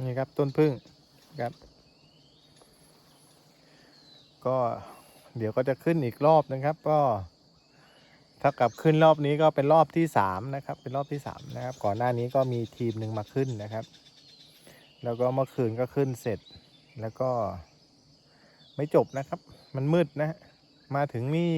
นี่ครับต้นพึ่งครับ ก็เดี๋ยวก็จะขึ้นอีกรอบนะครับ ก็ถ้ากับขึ้นรอบนี้ก็เป็นรอบที่สามนะครับ เป็นรอบที่สามนะครับ ก่อนหน้านี้ก็มีทีมหนึ่งมาขึ้นนะครับ แล้วก็เมื่อคืนก็ขึ้นเสร็จ แล้วก็ไม่จบนะครับ มันมืดนะฮะมาถึงนี่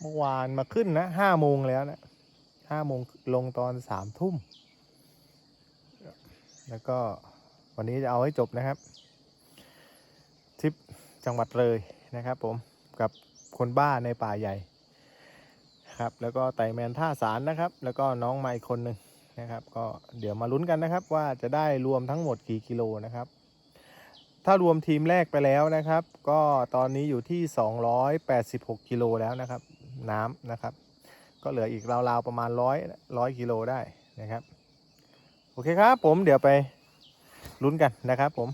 เมื่อวานมาขึ้นนะห้าโมงแล้วนะห้าโมงลงตอนสามทุ่ม แล้วก็วันนี้จะเอาให้จบนะครับทริปจังหวัดเลยนะครับผมกับคนบ้าในป่าใหญ่ครับแล้วก็ไต่แมนท่าสารนะครับ แล้วก็น้องมาอีกคนหนึ่งนะครับ ก็เดี๋ยวมาลุ้นกันนะครับ ว่าจะได้รวมทั้งหมดกี่กิโลนะครับ ถ้ารวมทีมแรกไปแล้วนะครับ ก็ตอนนี้อยู่ที่ 286 กิโลแล้วนะครับ น้ำนะครับ ก็เหลืออีกราวๆประมาณ 100 100กิโลได้นะครับ โอเคครับ ผมเดี๋ยวไปลุ้นกันนะครับ ผม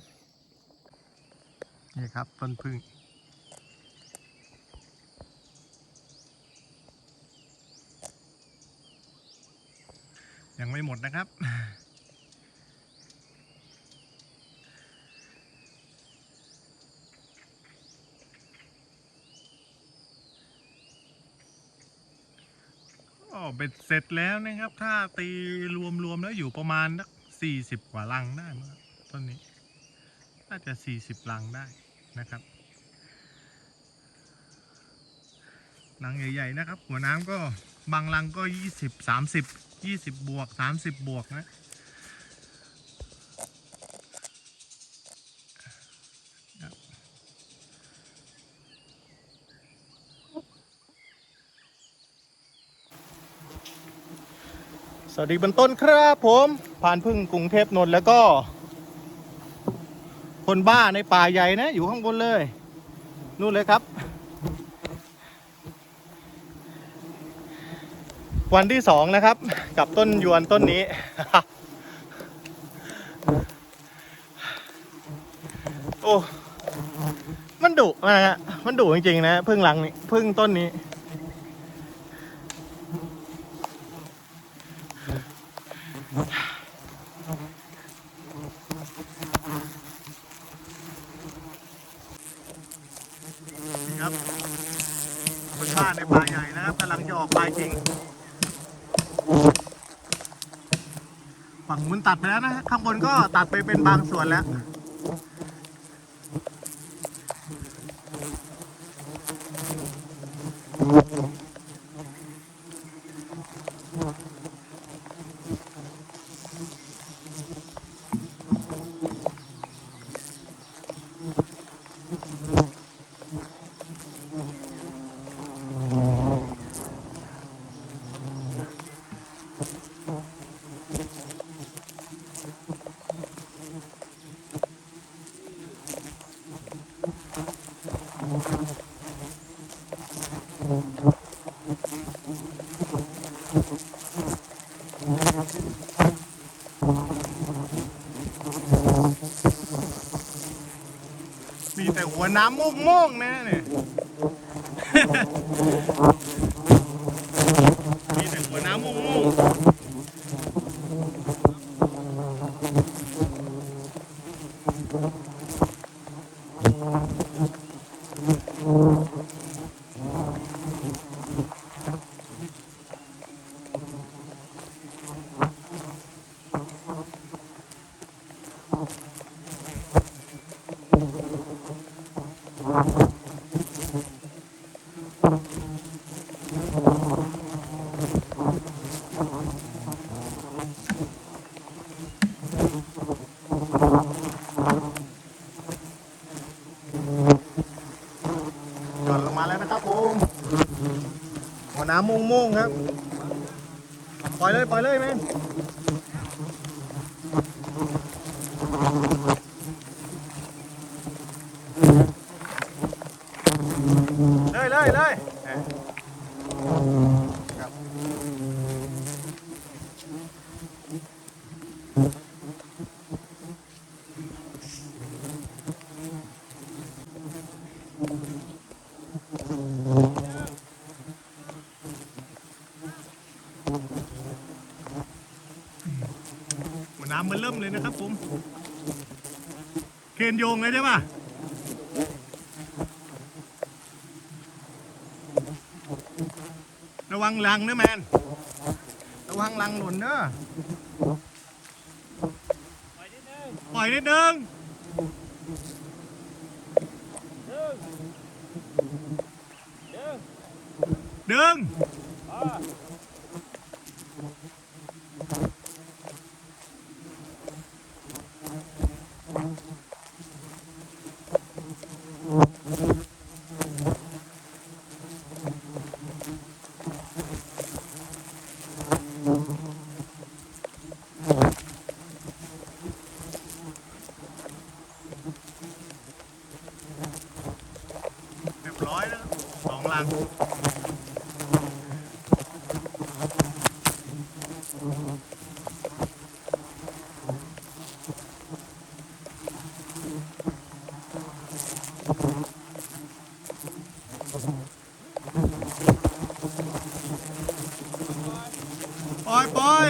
นี่ครับต้นพึ่งยังไม่หมดนะครับ ก็เบ็ดเสร็จแล้วนะครับ ถ้าตีรวมๆแล้วอยู่ประมาณสักสี่สิบกว่าลังได้มั้งต้นนี้ น่าจะสี่สิบลังได้นะครับลังใหญ่ ๆ นะครับ หัวน้ำก็บางลังก็ยี่สิบสามสิบยี่สิบบวกสามสิบบวกนะ สวัสดีบนต้นครับผมผ่านพึ่งกรุงเทพนนท์แล้วก็ คนบ้าในป่าใหญ่นะ อยู่ข้างบนเลย นู่นเลยครับ วันที่สองนะครับ กับต้นยวนต้นนี้ โอ้ มันดุนะฮะมันดุจริงๆนะพึ่งหลังนี้พึ่งต้นนี้ครับคนบ้านในป่าใหญ่นะครับกำลังจะออกปลายจริง ฝั่งมัน ตัดไปแล้วนะฮะข้างบนก็ตัดไปเป็นบางส่วนแล้ว หัวน้ำโม่งๆนะเนี่ยมีแต่หัวน้ำโม่งๆหย่อนลงมาแล้วนะครับผม มงโม่งครับ ปล่อยเลย ปล่อยเลยแม่เลยเลยเลยครับ หัวน้ำมันเริ่มเลยนะครับผม เคน โยงเลยใช่ป่ะระวังลังนะแมน ระวังลังหล่นเด้อปล่อยนิดนึงดึงเรียบร้อยแล้วสองลัง ปล่อยปล่อย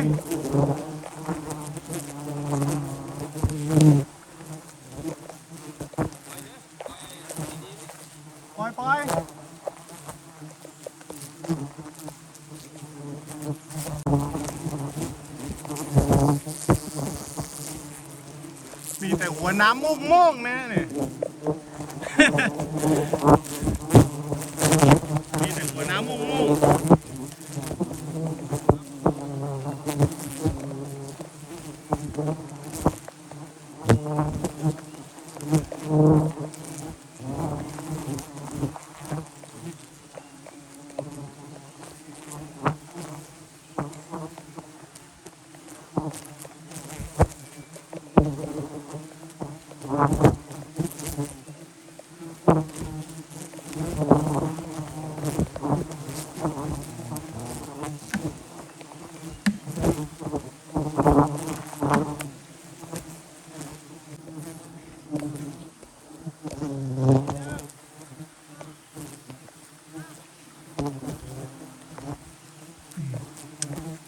ปล่อยปล่อยมีแต่หัวน้ำม่วงๆนะเนี่ย มีแต่หัวน้ำม่วงๆ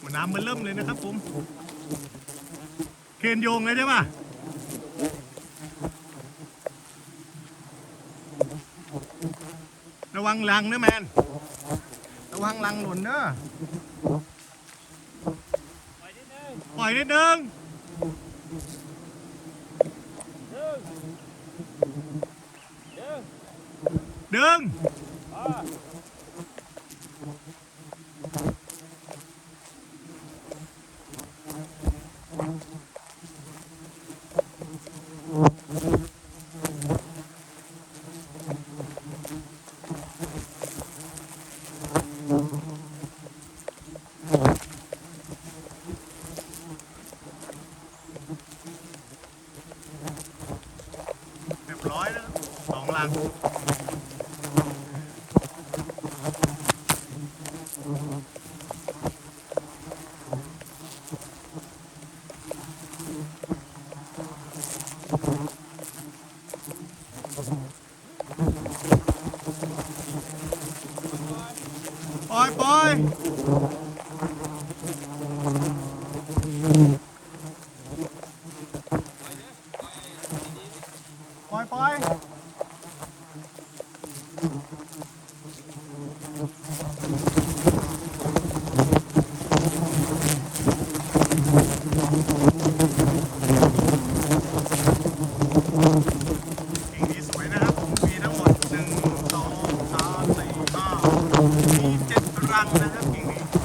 หัวน้ำมันเริ่มเลยนะครับผม เคนโยงเลยใช่ป่ะระวังลังนะแมน ระวังลังหล่นเนอะปล่อยนิดนึงดึงเ aquí.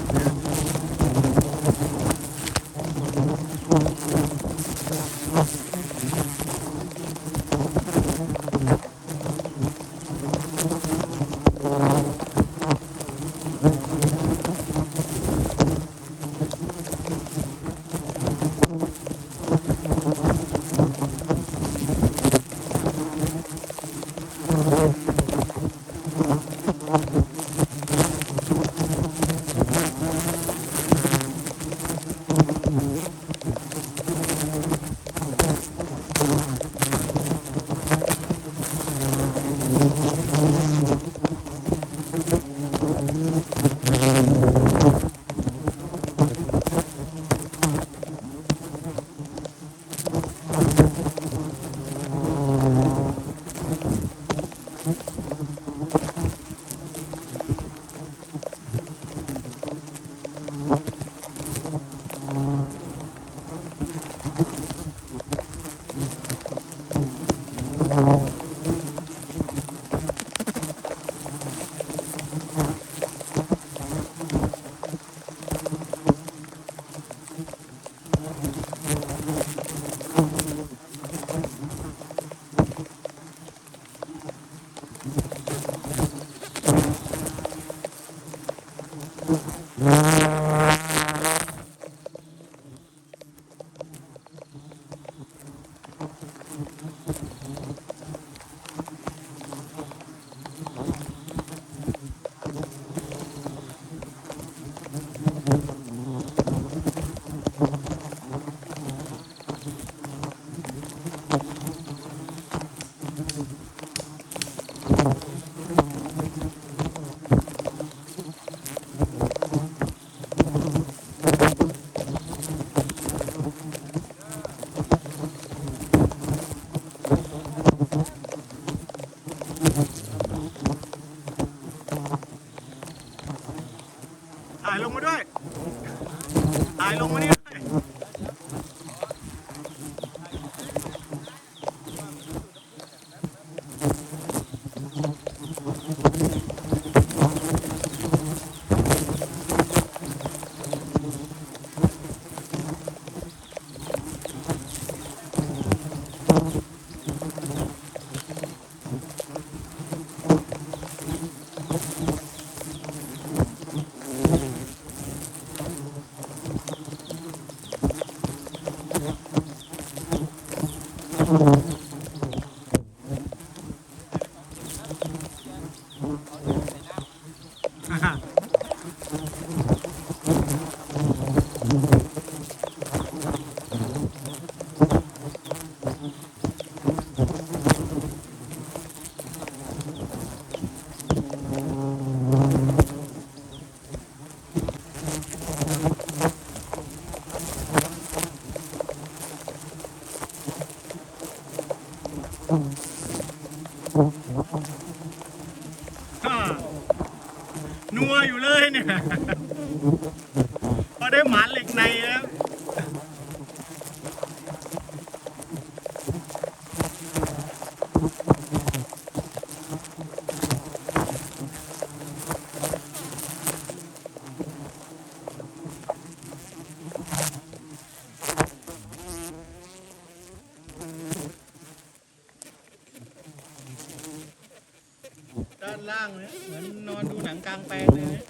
I don't want to. ล่างเลยเหมือนนอนดูหนังกลางแปลงเลย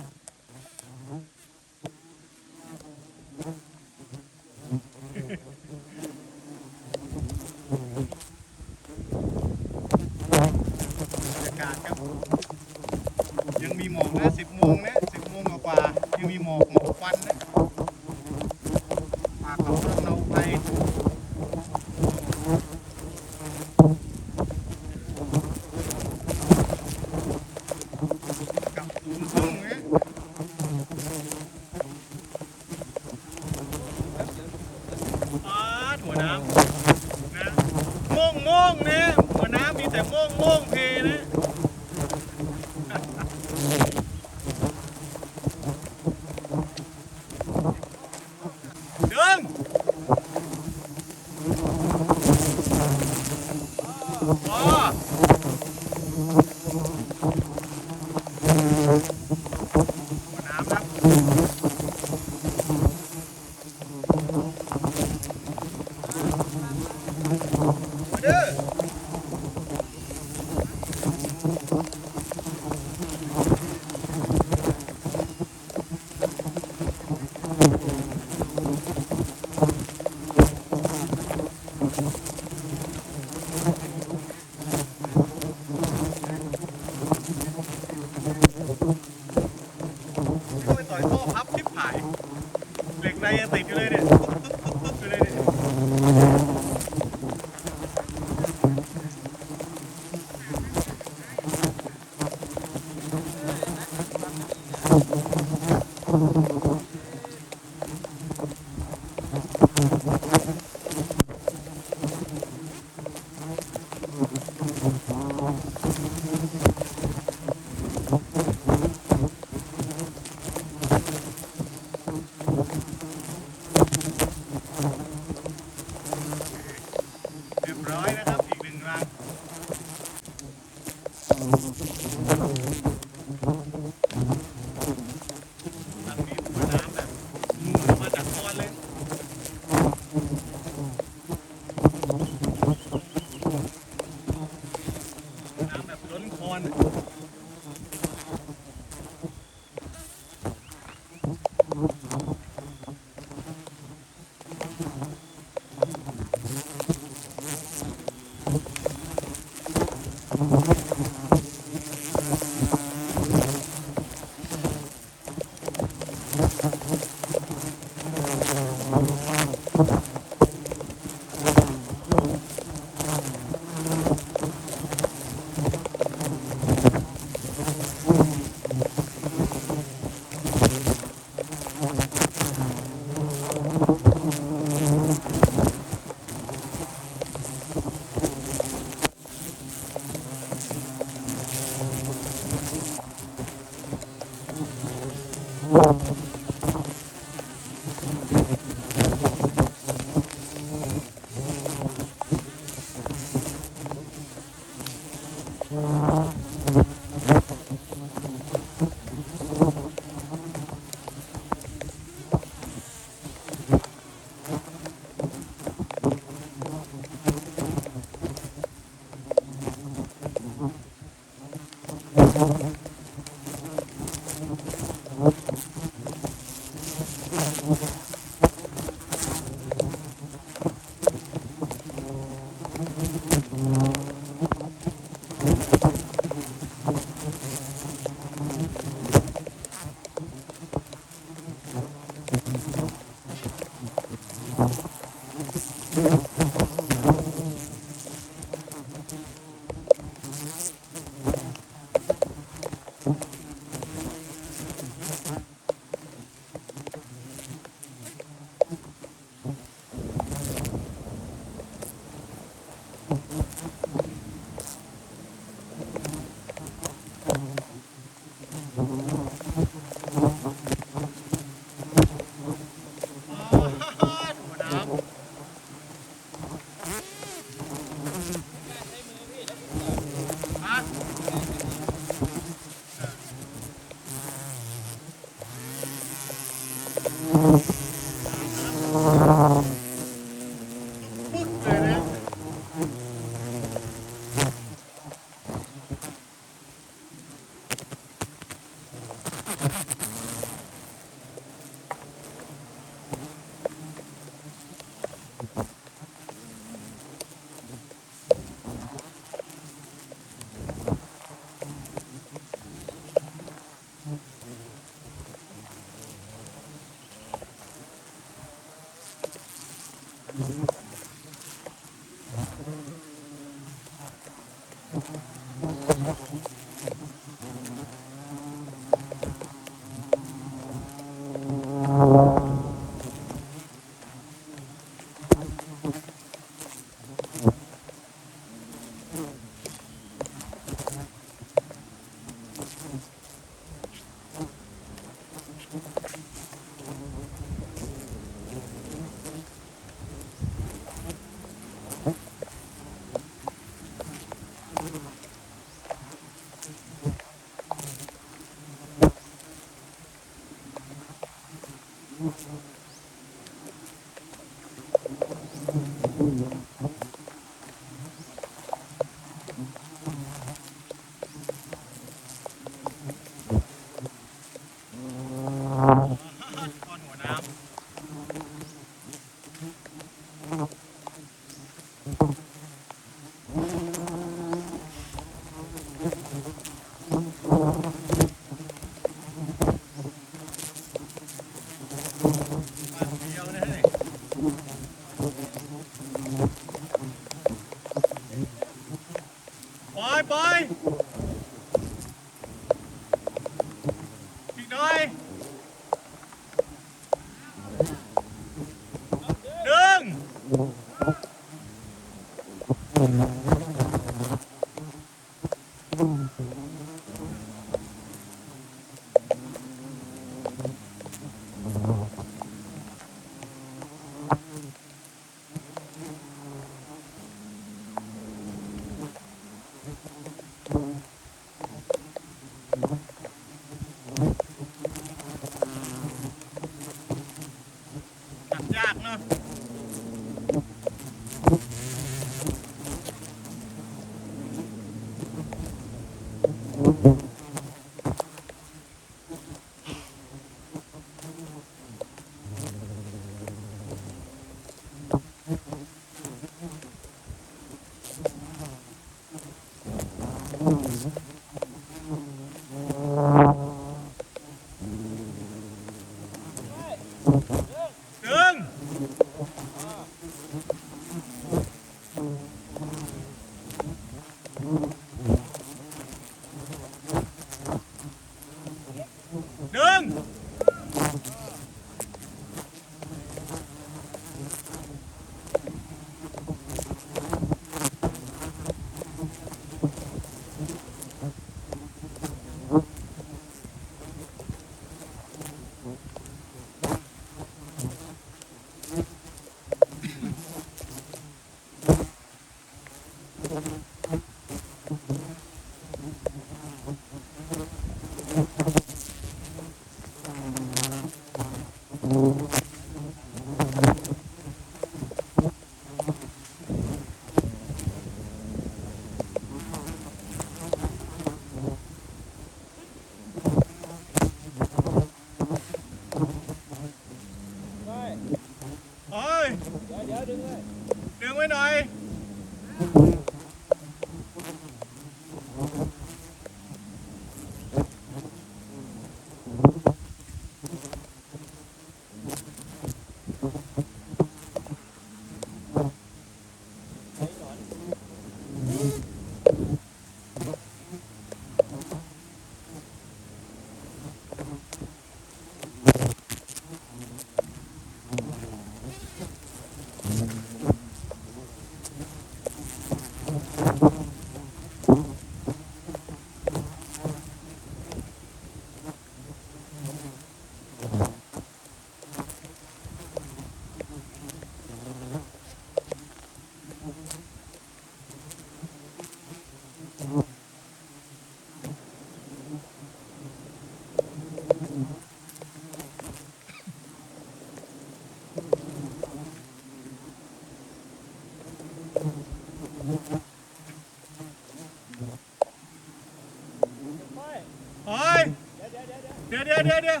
ดี๋ยวเดี๋ยวเดี๋ยว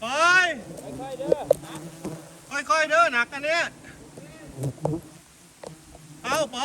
ไปค่อยๆเด้อค่อยๆเด้อหนักอันนี้เอาไป